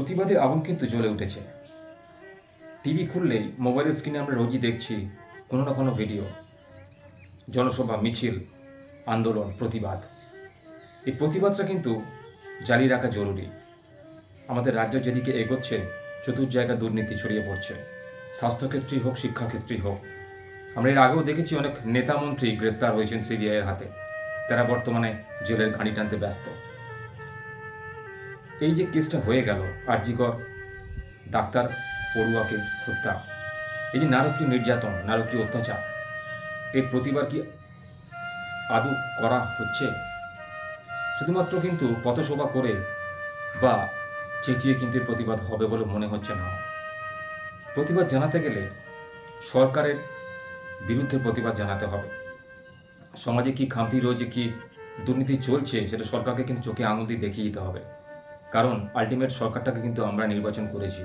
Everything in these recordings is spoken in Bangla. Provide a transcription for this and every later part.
প্রতিবাদে আগুন কিন্তু জ্বলে উঠেছে। টিভি খুললেই মোবাইলের স্ক্রিনে আমরা রোজই দেখছি কোনো না কোনো ভিডিও জনসভা, মিছিল, আন্দোলন, প্রতিবাদ। এই প্রতিবাদটা কিন্তু জালিয়ে রাখা জরুরি। আমাদের রাজ্য যেদিকে এগোচ্ছে চতুর জায়গা দুর্নীতি ছড়িয়ে পড়ছে। স্বাস্থ্যক্ষেত্রেই হোক, শিক্ষাক্ষেত্রেই হোক। আমরা এর আগেও দেখেছি অনেক নেতা মন্ত্রী গ্রেপ্তার হয়েছেন সিবিআইয়ের হাতে। তারা বর্তমানে জেলের ঘানি টানতে ব্যস্ত। এই যে কেসটা হয়ে গেল, আরজিকর, ডাক্তার পড়ুয়াকে হত্যা, এই যে নারকীয় নির্যাতন, নারকীয় অত্যাচার এর প্রতিবার কি আদৌ করা হচ্ছে? শুধুমাত্র কিন্তু পথসভা করে বা চেঁচিয়ে কিন্তু প্রতিবাদ হবে বলে মনে হচ্ছে না। প্রতিবাদ জানাতে গেলে সরকারের বিরুদ্ধে প্রতিবাদ জানাতে হবে। সমাজে কি খামতি রয়েছে, কি দুর্নীতি চলছে, সেটা সরকারকে কিন্তু চোখে আঙুল দিয়ে দেখিয়ে দিতে হবে। কারণ আলটিমেট সরকারটাকে কিন্তু আমরা নির্বাচন করেছি।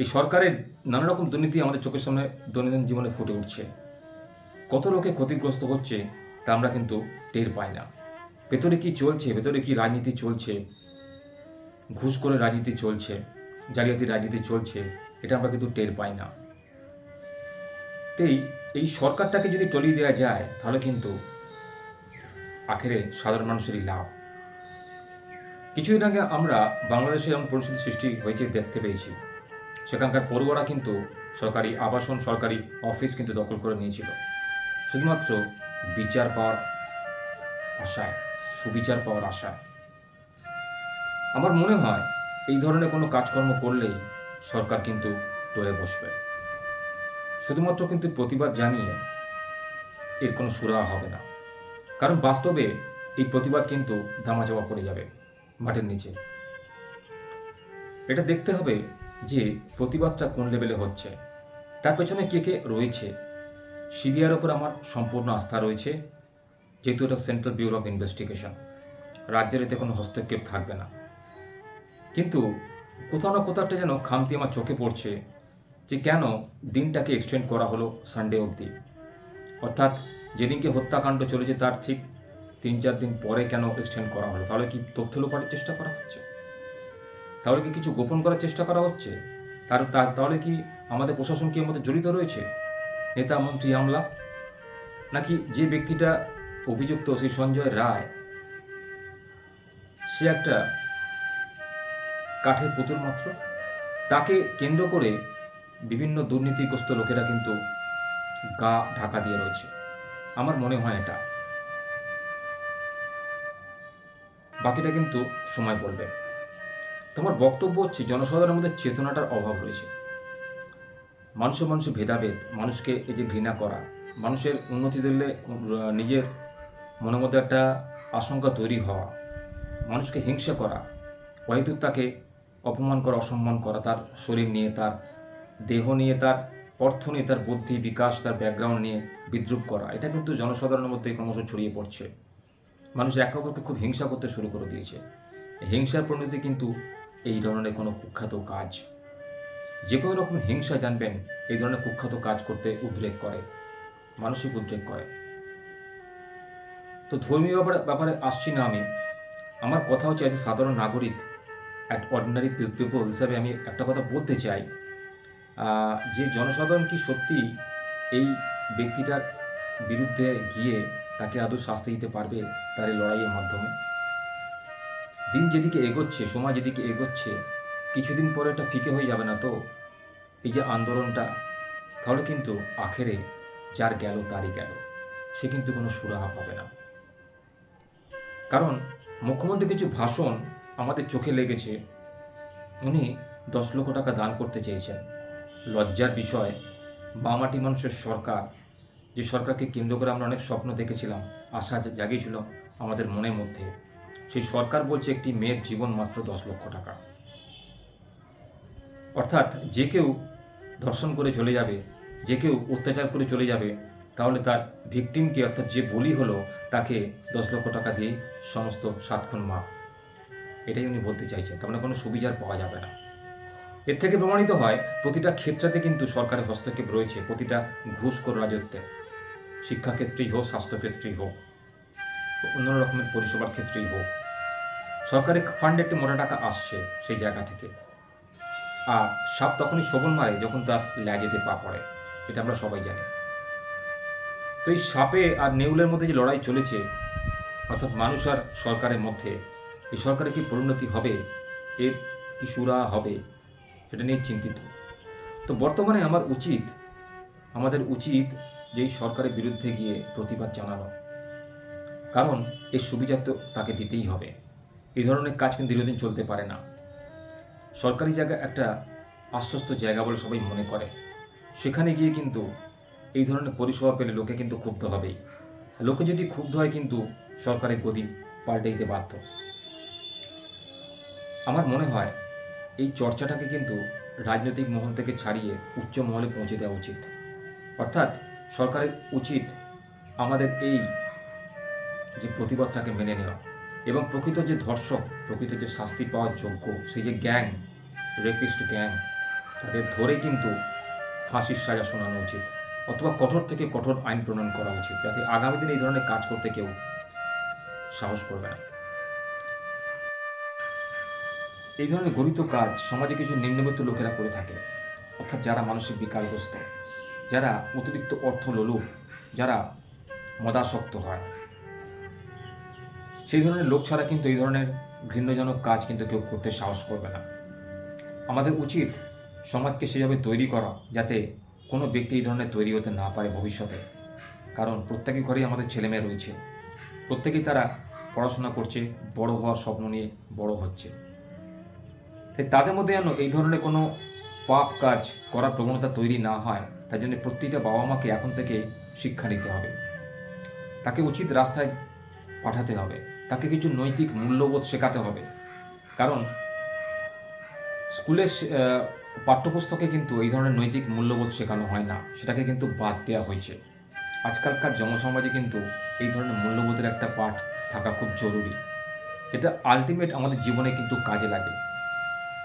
এই সরকারের নানা রকম দুর্নীতি আমাদের চোখের সামনে দৈনন্দিন জীবনে ফুটে উঠছে। কত লোকে ক্ষতিগ্রস্ত হচ্ছে তা আমরা কিন্তু টের পাই না। ভেতরে কি চলছে, ভেতরে কি রাজনীতি চলছে, ঘুষ করে রাজনীতি চলছে জালিয়াতি রাজনীতি চলছে, এটা আমরা কিন্তু টের পাই না। তাই এই সরকারটাকে যদি টলিয়ে দেওয়া যায়, তাহলে কিন্তু আখেরে সাধারণ মানুষেরই লাভ। কিছুদিন আগে আমরা বাংলাদেশে এমন পরিস্থিতি সৃষ্টি হয়েছে দেখতে পেয়েছি। সেখানকার পড়ুয়ারা কিন্তু সরকারি আবাসন, সরকারি অফিস কিন্তু দখল করে নিয়েছিল। শুধুমাত্র বিচার পাওয়ার আশায়, সুবিচার পাওয়ার আশায়। আমার মনে হয় এই ধরনের কোনো কাজকর্ম করলেই সরকার কিন্তু টলে বসবে। শুধুমাত্র কিন্তু প্রতিবাদ জানিয়ে এর কোনো সুরাহা হবে না। কারণ বাস্তবে এই প্রতিবাদ কিন্তু ধামাচাপা পড়ে যাবে। মাটির নিচে। এটা দেখতে হবে যে প্রতিবাদটা কোন লেভেলে হচ্ছে। তার পেছনে কে কে রয়েছে? সিবিআইয়ের ওপর আমার সম্পূর্ণ আস্থা রয়েছে যেহেতু এটা সেন্ট্রাল ব্যুরো অফ ইনভেস্টিগেশন রাজ্যের এতে কোনো হস্তক্ষেপ থাকবে না। কিন্তু কোথাও না কোথাও একটা যেন খামতি আমার চোখে পড়ছে যে কেন দিনটাকে এক্সটেন্ড করা হলো সানডে অবধি। অর্থাৎ যেদিনকে হত্যাকাণ্ড চলেছে তার ঠিক তিন চার দিন পরে কেন এক্সটেন্ড করা হলো? তাহলে কি তথ্য লোপাটের চেষ্টা করা হচ্ছে? তাহলে কি কিছু গোপন করার চেষ্টা করা হচ্ছে? তার, তাহলে কি আমাদের প্রশাসন কি এর মধ্যে জড়িত রয়েছে? নেতা মন্ত্রী আমলা? নাকি যে ব্যক্তিটা অভিযুক্ত সেই সঞ্জয় রায়, সে একটা কাঠের পুতুল মাত্র? তাকে কেন্দ্র করে বিভিন্ন দুর্নীতিগ্রস্ত লোকেরা কিন্তু গা ঢাকা দিয়ে রয়েছে। আমার মনে হয় এটা। বাকিটা কিন্তু সময় পড়বে। তোমার বক্তব্য হচ্ছে জনসাধারণের মধ্যে চেতনাটার অভাব রয়েছে। মানুষের মানুষের ভেদাভেদ, মানুষকে এই যে ঘৃণা করা, মানুষের উন্নতি দিলে নিজের মনের মধ্যে একটা আশঙ্কা তৈরি হওয়া, মানুষকে হিংসা করা অহেতুক তাকে অপমান করা, অসম্মান করা, তার শরীর নিয়ে, তার দেহ নিয়ে, তার অর্থ নিয়ে, তার বুদ্ধি, বিকাশ, তার ব্যাকগ্রাউন্ড নিয়ে বিদ্রুপ করা, এটা কিন্তু জনসাধারণের মধ্যে ক্রমশ ছড়িয়ে পড়ছে। মানুষ একে অপরকে খুব হিংসা করতে শুরু করে দিয়েছে। হিংসার পরিণতি কিন্তু এই ধরনের কোনো কুখ্যাত কাজ। যে কোনো রকম হিংসা, জানবেন, এই ধরনের কুখ্যাত কাজ করতে উদ্রেক করে, মানসিক উদ্রেক করে। তো ধর্মীয় ব্যাপারে ব্যাপারে আসছি না আমি। আমার কথা হচ্ছে অ্যাজ এ সাধারণ নাগরিক অ্যাট অর্ডিনারি পিপল হিসাবে আমি একটা কথা বলতে চাই। যে জনসাধারণ কি সত্যি এই ব্যক্তিটার বিরুদ্ধে গিয়ে তাকে আদৌ শাস্তি দিতে পারবে তার এই লড়াইয়ের মাধ্যমে? দিন যেদিকে এগোচ্ছে, সময় যেদিকে এগোচ্ছে, কিছুদিন পরে এটা ফিকে হয়ে যাবে না তো? এই যে আন্দোলনটা, তাহলে কিন্তু আখেরে যার গেল তারই গেল। সে কিন্তু কোনো সুরাহা পাবে না। কারণ মুখ্যমন্ত্রী কিছু ভাষণ আমাদের চোখে লেগেছে। উনি দশ লক্ষ টাকা দান করতে চেয়েছেন। লজ্জার বিষয় বামাটি মানুষের সরকার যে সরকারকে কেন্দ্র করে আমরা অনেক স্বপ্ন দেখেছিলাম, আশা জাগিয়েছিল আমাদের মনের মধ্যে। সেই সরকার বলছে একটি মেয়ের জীবন মাত্র দশ লক্ষ টাকা। অর্থাৎ যে কেউ ধর্ষণ করে চলে যাবে, যে কেউ অত্যাচার করে চলে যাবে, তাহলে তার ভিকটিমকে অর্থাৎ যে বলি হলো, তাকে দশ লক্ষ টাকা দিয়ে সমস্ত সাতক্ষণ মা। এটাই উনি বলতে চাইছেন। তার মানে কোনো সুবিচার পাওয়া যাবে না। এর থেকে প্রমাণিত হয়, প্রতিটা ক্ষেত্রেতে কিন্তু সরকারের হস্তক্ষেপ রয়েছে, প্রতিটা ঘুষখোর রাজত্বে। শিক্ষাক্ষেত্রেই হোক, স্বাস্থ্যক্ষেত্রেই হোক অন্য রকমের পরিষেবার ক্ষেত্রেই হোক, সরকারি ফান্ডে একটি মোটা টাকা আসছে সেই জায়গা থেকে। আর সাপ তখনই শোভন মারে যখন তার ল্যাজেতে পা পড়ে, এটা আমরা সবাই জানি। তো এই সাপে আর নেউলের মধ্যে যে লড়াই চলেছে, অর্থাৎ মানুষ আর সরকারের মধ্যে, এই সরকারের কি পরিণতি হবে, এর কি সুরা হবে, সেটা নিয়ে চিন্তিত। তো বর্তমানে আমার উচিত, আমাদের উচিত যে এই সরকারের বিরুদ্ধে গিয়ে প্রতিবাদ জানানো কারণ এর সুবিধা তো তাকে দিতেই হবে। এই ধরনের কাজ কিন্তু দীর্ঘদিন চলতে পারে না। সরকারি জায়গা একটা আশ্বস্ত জায়গা বলে সবাই মনে করে। সেখানে গিয়ে কিন্তু এই ধরনের পরিষেবা পেলে লোকে কিন্তু ক্ষুব্ধ হবেই। লোকে যদি ক্ষুব্ধ হয় কিন্তু সরকারের গদি পাল্টে দিতে বাধ্য। আমার মনে হয় এই চর্চাটাকে কিন্তু রাজনৈতিক মহল থেকে ছাড়িয়ে উচ্চ মহলে পৌঁছে দেওয়া উচিত। অর্থাৎ সরকারের উচিত আমাদের এই যে প্রতিবাদটাকে মেনে নেওয়া এবং প্রকৃত যে ধর্ষক, প্রকৃত যে শাস্তি পাওয়ার যোগ্য, সেই যে গ্যাং, রেপিস্ট গ্যাং, তাদের ধরে কিন্তু ফাঁসির সাজা শোনানো উচিত অথবা কঠোর থেকে কঠোর আইন প্রণয়ন করা উচিত যাতে আগামী দিনে এই ধরনের কাজ করতে কেউ সাহস করবে না। এই ধরনের গরিত কাজ সমাজে কিছু নিম্নবিত্ত লোকেরা করে থাকে, অর্থাৎ যারা মানসিক বিকারগ্রস্ত। যারা অতিরিক্ত অর্থ লোলুপ যারা মদাসক্ত হয়। সেই ধরনের লোক ছাড়া কিন্তু এই ধরনের ঘৃণ্যজনক কাজ কিন্তু কেউ করতে সাহস করবে না। আমাদের উচিত সমাজকে সেভাবে তৈরি করা, যাতে কোনো ব্যক্তি এই ধরনের তৈরি হতে না পারে ভবিষ্যতে। কারণ প্রত্যেকে ঘরেই আমাদের ছেলেমেয়ে রয়েছে। প্রত্যেকেই তারা পড়াশোনা করছে, বড় হওয়ার স্বপ্ন নিয়ে বড় হচ্ছে। তাই তাদের মধ্যে যেন এই ধরনের কোনো পাপ কাজ করার প্রবণতা তৈরি না হয় তার জন্য প্রতিটা বাবা মাকে এখন থেকে শিক্ষা নিতে হবে। তাকে উচিত রাস্তায় পাঠাতে হবে। তাকে কিছু নৈতিক মূল্যবোধ শেখাতে হবে। কারণ স্কুলের পাঠ্যপুস্তকে কিন্তু এই ধরনের নৈতিক মূল্যবোধ শেখানো হয় না। সেটাকে কিন্তু বাদ দেওয়া হয়েছে। আজকালকার জনসমাজে কিন্তু এই ধরনের মূল্যবোধের একটা পাঠ থাকা খুব জরুরি। যেটা আলটিমেট আমাদের জীবনে কিন্তু কাজে লাগে।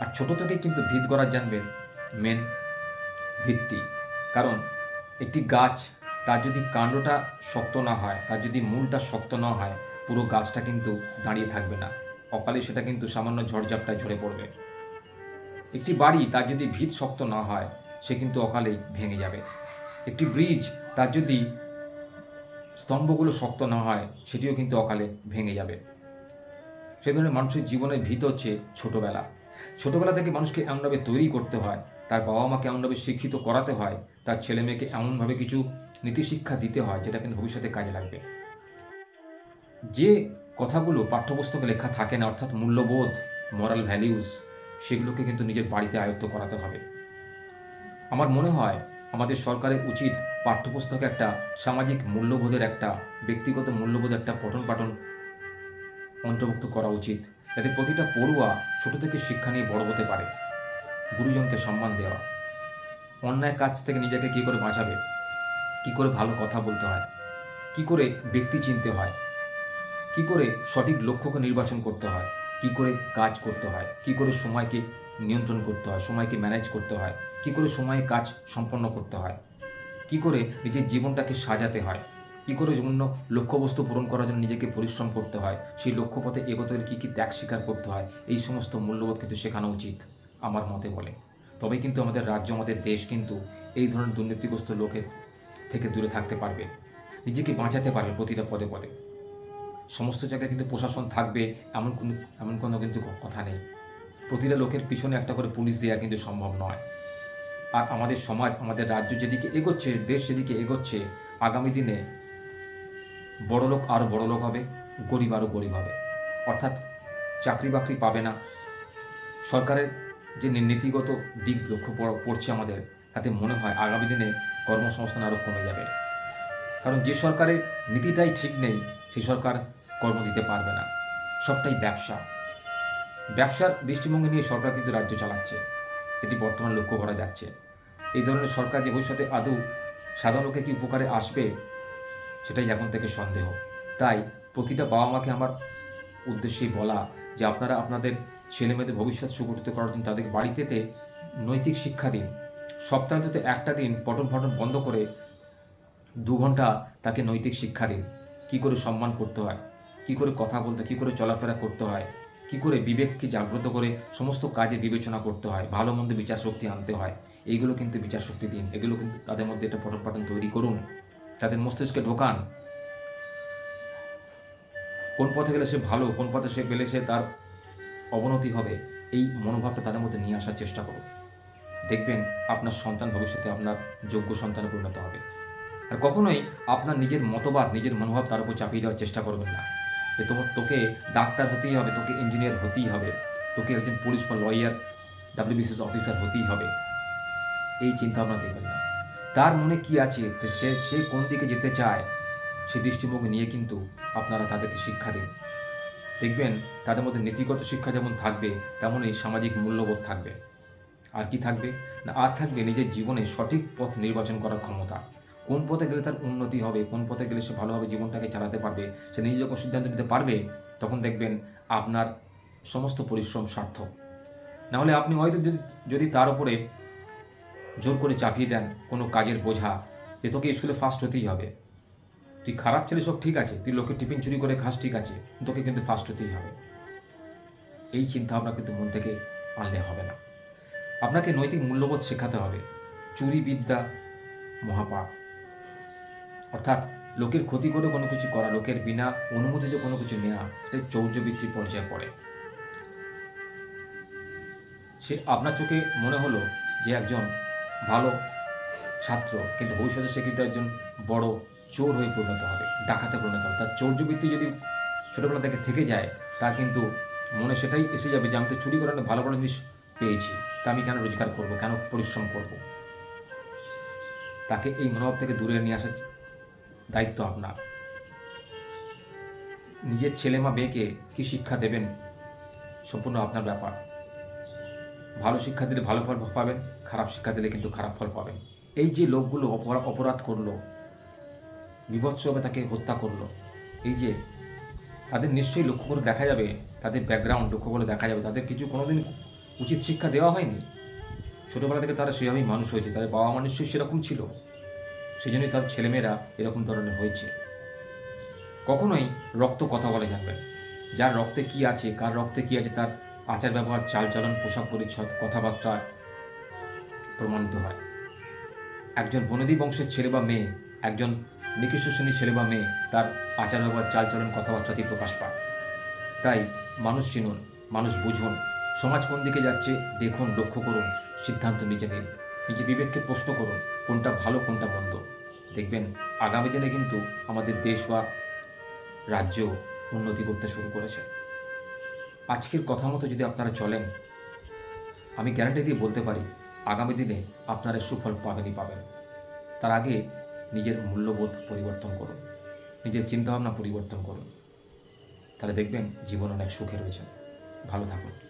আর ছোট থেকে কিন্তু ভিত গড়া জানবেন মেন ভিত্তি। কারণ একটি গাছ, তার যদি কাণ্ডটা শক্ত না হয়, তার যদি মূলটা শক্ত না হয়, পুরো গাছটা কিন্তু দাঁড়িয়ে থাকবে না। অকালে সেটা কিন্তু সামান্য ঝড়ঝাপটায় ঝরে পড়বে। একটি বাড়ি, তার যদি ভিত শক্ত না হয়, সে কিন্তু অকালেই ভেঙে যাবে। একটি ব্রিজ, তার যদি স্তম্ভগুলো শক্ত না হয়, সেটিও কিন্তু অকালে ভেঙে যাবে। সে ধরনের মানুষের জীবনের ভিত হচ্ছে ছোটোবেলা। ছোটবেলা থেকে মানুষকে এমনভাবে তৈরি করতে হয় তার বাবা মাকে এমনভাবে শিক্ষিত করাতে হয়, তার ছেলে মেয়েকে এমনভাবে কিছু নীতিশিক্ষা দিতে হয়, যেটা কিন্তু ভবিষ্যতে কাজে লাগবে। যে কথাগুলো পাঠ্যপুস্তকে লেখা থাকে না, অর্থাৎ মূল্যবোধ মরাল ভ্যালিউজ সেগুলোকে কিন্তু নিজের বাড়িতে আয়ত্ত করাতে হবে। আমার মনে হয় আমাদের সরকারের উচিত পাঠ্যপুস্তকে একটা সামাজিক মূল্যবোধের একটা, ব্যক্তিগত মূল্যবোধের একটা পঠন পাঠন অন্তর্ভুক্ত করা উচিত, যাতে প্রতিটা পড়ুয়া ছোট থেকে শিক্ষা নিয়ে বড় হতে পারে। গুরুজনকে সম্মান দেওয়া। অন্যায় কাজ থেকে নিজেকে কী করে বাঁচাবে? কী করে ভালো কথা বলতে হয়? কী করে ব্যক্তি চিনতে হয়? কী করে সঠিক লক্ষ্যকে নির্বাচন করতে হয়? কী করে কাজ করতে হয়? কী করে সময়কে নিয়ন্ত্রণ করতে হয়? সময়কে ম্যানেজ করতে হয়? কী করে সময়ে কাজ সম্পন্ন করতে হয়? কী করে নিজের জীবনটাকে সাজাতে হয়? কী করে জন্য লক্ষ্যবস্তু পূরণ করার জন্য নিজেকে পরিশ্রম করতে হয়? সেই লক্ষ্যপথে এগোতে গেলে কী কী ত্যাগ স্বীকার করতে হয়? এই সমস্ত মূল্যবোধ কিন্তু শেখানো উচিত। আমার মতে বলে। তবে কিন্তু আমাদের রাজ্য, আমাদের দেশ কিন্তু এই ধরনের দুর্নীতিগ্রস্ত লোকের থেকে দূরে থাকতে পারবে। নিজেকে বাঁচাতে পারবে প্রতিটা পদে পদে। সমস্ত জায়গায় কিন্তু প্রশাসন থাকবে এমন কোনো এমন কোনো কিন্তু কথা নেই। প্রতিটা লোকের পিছনে একটা করে পুলিশ দেওয়া কিন্তু সম্ভব নয়। আর আমাদের সমাজ, আমাদের রাজ্য যেদিকে এগোচ্ছে, দেশ যেদিকে এগোচ্ছে, আগামী দিনে বড় লোক আরও বড় লোক হবে, গরিব আরও গরিব হবে। অর্থাৎ চাকরি বাকরি পাবে না। সরকারের যে নীতিগত দিক লক্ষ্য পড়- পড়ছে আমাদের, তাতে মনে হয় আগামী দিনে কর্মসংস্থান আরও কমে যাবে। কারণ যে সরকারের নীতিটাই ঠিক নেই, সেই সরকার কর্ম দিতে পারবে না। সবটাই ব্যবসা। ব্যবসার দৃষ্টিভঙ্গি নিয়ে সরকার কিন্তু রাজ্য চালাচ্ছে, যেটি বর্তমান লক্ষ্য করা যাচ্ছে। এই ধরনের সরকার যে ভবিষ্যতে আদৌ সাধারণ লোকে কি উপকারে আসবে, সেটাই এখন থেকে সন্দেহ। তাই প্রতিটা বাবা মাকে আমার উদ্দেশ্যেই বলা যে আপনারা আপনাদের ছেলে মেয়েদের ভবিষ্যৎ সুগঠিত করার জন্য তাদের বাড়িতে নৈতিক শিক্ষা দিন। সপ্তাহে যদি একটা দিন পঠন ফটন বন্ধ করে দু ঘণ্টা তাকে নৈতিক শিক্ষা দিন। কী করে সম্মান করতে হয়? কী করে কথা বলতে, কী করে চলাফেরা করতে হয়? কি করে বিবেককে জাগ্রত করে সমস্ত কাজে বিবেচনা করতে হয়? ভালো মন্দ বিচার শক্তি আনতে হয়। এইগুলো কিন্তু বিচার শক্তি দিন। এগুলো কিন্তু তাদের মধ্যে একটা পটক পাটন তৈরি করুন। তাদের মস্তিষ্কে ঢোকান। কোন পথে গেলে সে ভালো, কোন পথে সে গেলে সে তার অবনতি হবে, এই মনোভাবটা তাদের মধ্যে নিয়ে আসার চেষ্টা করুন দেখবেন আপনার সন্তান ভবিষ্যতে আপনার যোগ্য সন্তানে পরিণত হবে। আর কখনোই আপনার নিজের মতবাদ, নিজের মনোভাব তার উপর চাপিয়ে দেওয়ার চেষ্টা করবেন না। যে তোমার, তোকে ডাক্তার হতেই হবে, তোকে ইঞ্জিনিয়ার হতেই হবে, তোকে একজন পুলিশ বা লয়ার ডাব্লিউবিসিএস অফিসার হতেই হবে। এই চিন্তা ভাবনা দেখবেন না। তার মনে কি আছে? সে সে কোন দিকে যেতে চায়? সে দৃষ্টিভঙ্গি নিয়ে কিন্তু আপনারা তাদেরকে শিক্ষা দিন। দেখবেন তাদের মধ্যে নীতিগত শিক্ষা যেমন থাকবে, তেমনই সামাজিক মূল্যবোধ থাকবে। আর কি থাকবে? না, আর থাকবে নিজের জীবনে সঠিক পথ নির্বাচন করার ক্ষমতা। কোন পথে গেলে তার উন্নতি হবে, কোন পথে গেলে সে ভালোভাবে জীবনটাকে চালাতে পারবে, সে নিজে যখন সিদ্ধান্ত নিতে পারবে, তখন দেখবেন আপনার সমস্ত পরিশ্রম সার্থক। নাহলে আপনি হয়তো যদি তার উপরে জোর করে চাপিয়ে দেন কোনো কাজের বোঝা যে তোকে স্কুলে ফার্স্ট হতেই হবে। তুই খারাপ ছেলে সব ঠিক আছে। তুই লোকের টিফিন চুরি করে খাস, ঠিক আছে। তোকে কিন্তু ফার্স্ট হতেই হবে। এই চিন্তাভাবনা কিন্তু মন থেকে আনলে হবে না। আপনাকে নৈতিক মূল্যবোধ শেখাতে হবে। চুরি বিদ্যা মহাপাপ। অর্থাৎ লোকের ক্ষতি করে কোনো কিছু করা, লোকের বিনা অনুমতিতে কোনো কিছু নেওয়া সেটা চৌর্যবৃত্তির পর্যায়ে পড়ে। সে আপনার চোখে মনে হলো যে একজন ভালো ছাত্র, কিন্তু ভবিষ্যতে সে কিন্তু একজন বড় চোর হয়ে পরিণত হবে, ডাকাতে পরিণত হবে। তার চৌর্যবৃত্তি যদি ছোটোবেলা থেকে থেকে যায়, তা কিন্তু মনে সেটাই এসে যাবে যে, আমি তো চুরি করে অনেক ভালো ভালো জিনিস পেয়েছি, তা আমি কেন রোজগার করব, কেন পরিশ্রম করব? তাকে এই মনোভাব থেকে দূরে নিয়ে আসার দায়িত্ব আপনার। নিজের ছেলে মা মেয়েকে কী শিক্ষা দেবেন? সম্পূর্ণ আপনার ব্যাপার। ভালো শিক্ষা দিলে ভালো ফল পাবেন, খারাপ শিক্ষা দিলে কিন্তু খারাপ ফল পাবেন। এই যে লোকগুলো অপরা- অপরাধ করল বিভৎসভাবে তাকে হত্যা করল। এই যে, তাদের নিশ্চয়ই লক্ষ্য করে দেখা যাবে, তাদের ব্যাকগ্রাউন্ড লক্ষ্য করে দেখা যাবে, তাদের কিছু কোনোদিন উচিত শিক্ষা দেওয়া হয়নি। ছোটোবেলা থেকে তারা সেভাবেই মানুষ হয়েছে, তাদের বাবা মা নিশ্চয়ই সেরকম ছিল। সেই জন্যই তার ছেলেমেয়েরা এরকম ধরনের হয়েছে। কখনোই রক্ত কথা বলে জানবেন যার রক্তে কি আছে, কার রক্তে কি আছে, তার আচার ব্যবহার, চালচলন, পোশাক পরিচ্ছদ, কথাবার্তা প্রমাণিত হয়। একজন বনদী বংশের ছেলে বা মেয়ে, একজন নিকৃষ্ট শ্রেণির ছেলে বা মেয়ে তার আচার ব্যবহার, চালচলন কথাবার্তাতেই প্রকাশ পায়। তাই মানুষ চিনুন, মানুষ বুঝুন, সমাজ কোন দিকে যাচ্ছে দেখুন, লক্ষ্য করুন, সিদ্ধান্ত নিজে নিন। নিজে বিবেককে প্রশ্ন করুন, কোনটা ভালো, কোনটা মন্দ। দেখবেন, আগামী দিনে কিন্তু আমাদের দেশ বা রাজ্য উন্নতি করতে শুরু করেছে। আজকের কথা মতো যদি আপনারা চলেন, আমি গ্যারান্টি দিয়ে বলতে পারি, আগামী দিনে আপনারা সুফল পাবেনই পাবেন। তার আগে নিজের মূল্যবোধ পরিবর্তন করুন নিজের চিন্তাভাবনা পরিবর্তন করুন তাহলে দেখবেন জীবন অনেক সুখে রয়েছে। ভালো থাকুন।